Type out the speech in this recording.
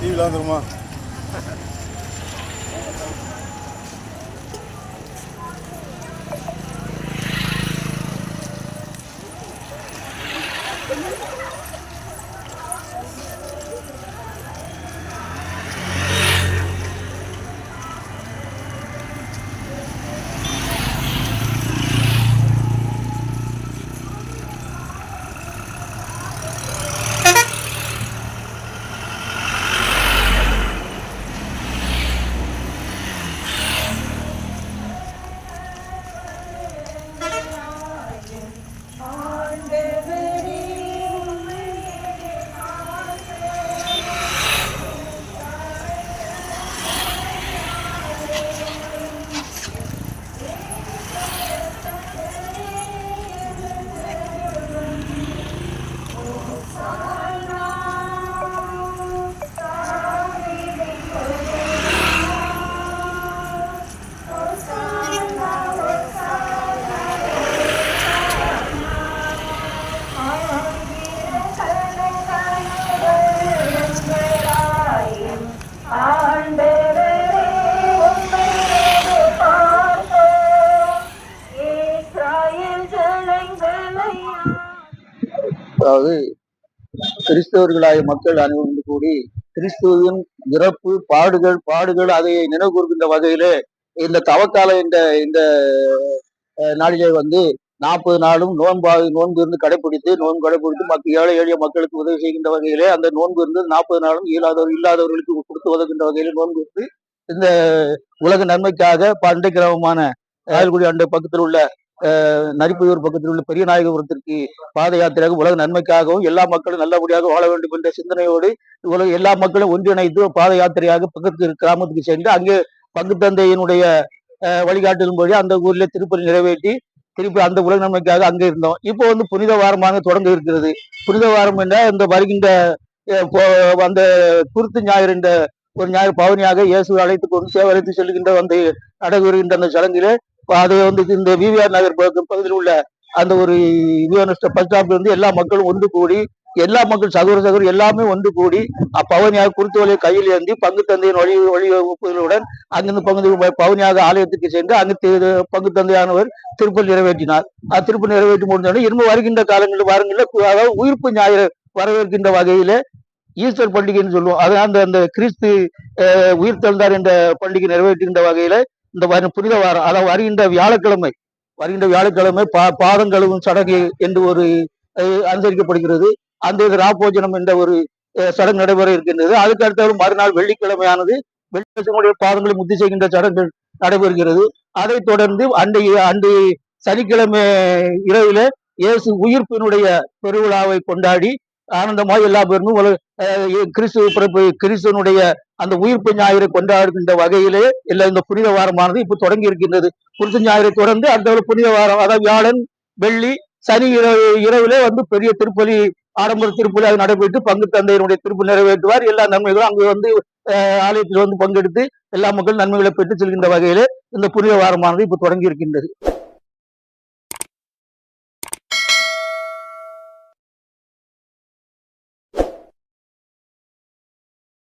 டிவிலாம் வந்துருமா அதாவது கிறிஸ்தவர்களாய மக்கள் அனைவரும் கூடி கிறிஸ்துவின் இறப்பு பாடுகள் பாடுகள் அதை நினைவு கூறுகின்ற வகையிலே இந்த தவக்கால இந்த இந்த நாளிலே வந்து நாற்பது நாளும் நோன்பாக நோன்பு இருந்து கடைபிடித்து நோன்பு கடைபிடித்து மற்ற ஏழை எளிய மக்களுக்கு உதவி செய்கின்ற வகையிலே அந்த நோன்பு இருந்து நாற்பது நாளும் இயலாதவர் இல்லாதவர்களுக்கு கொடுத்து உதவுகின்ற வகையிலே நோன்பு இருந்து இந்த உலக நன்மைக்காக பண்டை கிராமமான அயல்குடி அண்டை பக்கத்தில் உள்ள நரிப்புயூர் பக்கத்தில் உள்ள பெரிய நாயகபுரத்திற்கு பாத யாத்திரையாக உலக நன்மைக்காகவும் எல்லா மக்களும் நல்லபடியாக வாழ வேண்டும் என்ற சிந்தனையோடு உலக எல்லா மக்களும் ஒன்றிணைத்து பாத யாத்திரையாக பக்கத்து கிராமத்துக்கு சென்று அங்கே பங்கு தந்தையினுடைய வழிகாட்டும்படி அந்த ஊரில் திருப்பதி நிறைவேற்றி திருப்பி அந்த உலக நன்மைக்காக அங்கே இருந்தோம். இப்போ வந்து புனித வாரமாக தொடங்க இருக்கிறது. புனித வாரம் என்ற இந்த வருகின்ற போ- அந்த குருத்து ஞாயிறு என்ற ஒரு ஞாயிறு பவனியாக இயேசு அழைத்து கொண்டு சேவை அழைத்து செல்கின்ற வந்து நடைபெறுகின்ற அந்த சடங்கிலே அது வந்து இந்த விவிஆர் நகர் பகு- பகுதியில் உள்ள அந்த ஒரு விவனஸ்ட பஸ் ஸ்டாப்ல இருந்து எல்லா மக்களும் ஒன்று கூடி எல்லா மக்கள் சகோதர சகோதரர் எல்லாமே ஒன்று கூடி அப்பவனியாக குருத்துவலை கையில் ஏந்தி பங்கு தந்தையின் வழி வழி வகுப்புகளுடன் அங்கிருந்து பங்கு பவனியாக ஆலயத்துக்கு சென்று அங்கு பங்கு தந்தையானவர் திருப்பல் நிறைவேற்றினார். அது திருப்பல் நிறைவேற்றி முடிஞ்சோடனே இரும்பு வருகின்ற காலங்களில் வாரங்களில் அதாவது உயிர்ப்பு ஞாயிறு வரவேற்கின்ற வகையில ஈஸ்டர் பண்டிகைன்னு சொல்லுவோம். அது அந்த அந்த கிறிஸ்து உயிர் தந்தார் என்ற பண்டிகை நிறைவேற்றுகின்ற வகையில இந்த வரு- புனித வாரம் அதாவது வருகின்ற வியாழக்கிழமை வருகின்ற வியாழக்கிழமை பா பாதம் கழுவும் சடங்கு என்று ஒரு அனுசரிக்கப்படுகிறது. அந்த இது ராபோஜனம் என்ற ஒரு சடங்கு நடைபெற இருக்கின்றது. அதுக்கு அடுத்த மறுநாள் வெள்ளிக்கிழமையானது வெள்ளிக்கிழமையுடைய பாதங்களை முத்தி செய்கின்ற சடங்கு நடைபெறுகிறது. அதைத் தொடர்ந்து அன்றைய அன்றைய சனிக்கிழமை இரவில இயேசு உயிர்ப்பினுடைய பெருவிழாவை கொண்டாடி ஆனந்தமாய் எல்லா பேருமே கிறிஸ்துவ பிறப்பு கிறிஸ்துவனுடைய அந்த உயிர்ப்பு ஞாயிறு கொண்டாடுகின்ற வகையிலே எல்லா இந்த புனித வாரமானது இப்ப தொடங்கி இருக்கின்றது. புனித ஞாயிறு தொடர்ந்து அடுத்த ஒரு புனித வாரம் அதாவது வியாழன் வெள்ளி சனி இரவு இரவிலே வந்து பெரிய திருப்பலி ஆடம்பர திருப்பலி அது நடைபெற்று பங்கு தந்தையினுடைய திருப்பு நிறைவேற்றுவார். எல்லா நன்மைகளும் அங்கு வந்து ஆலயத்தில் வந்து பங்கெடுத்து எல்லா மக்கள் நன்மைகளை பெற்று செல்கின்ற வகையிலே இந்த புனித வாரமானது இப்ப தொடங்கி இருக்கின்றது.